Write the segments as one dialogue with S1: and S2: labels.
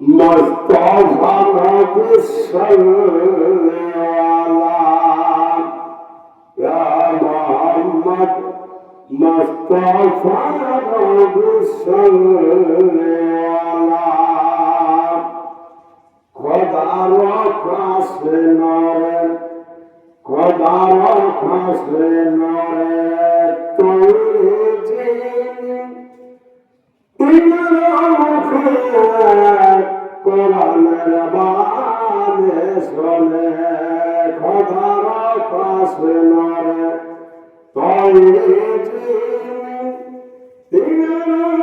S1: مصطفى نبي السلام يا محمد مصطفى نبي السلام خدا رفع سنور خدا رفع سنور কোরআনের বাণী শোনে খোদার কাছে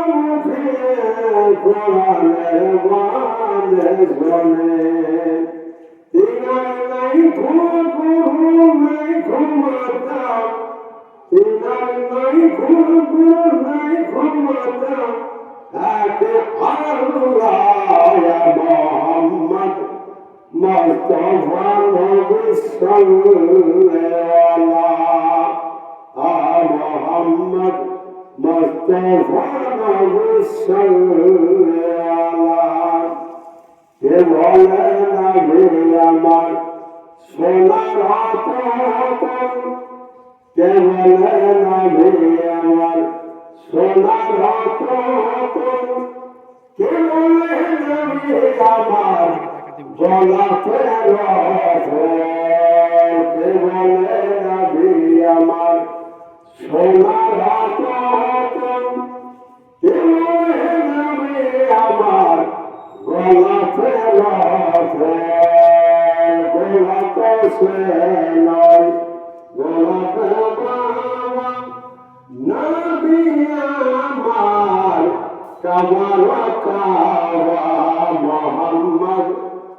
S1: মুখে কোরআনের ঘুমু নাই ঘুমাতা নাই ঘুমু মুস্তাফা নবী সাল্লাল্লাহু আলা মোহাম্মদ মুস্তাফা নবী সাল্লাল্লাহু কে বলে নবী আমার সোনার হাত কে বলে নবী আমার সোনার হাত কে আমার আমার বলে নবী আমার নয় গোলাতে বাবা নবী আমার কামাল কাবা মোহাম্মদ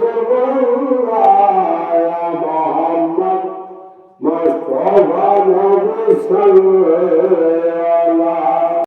S1: রাসূলুল্লাহ মোহাম্মদ নবী সাল্লাল্লাহু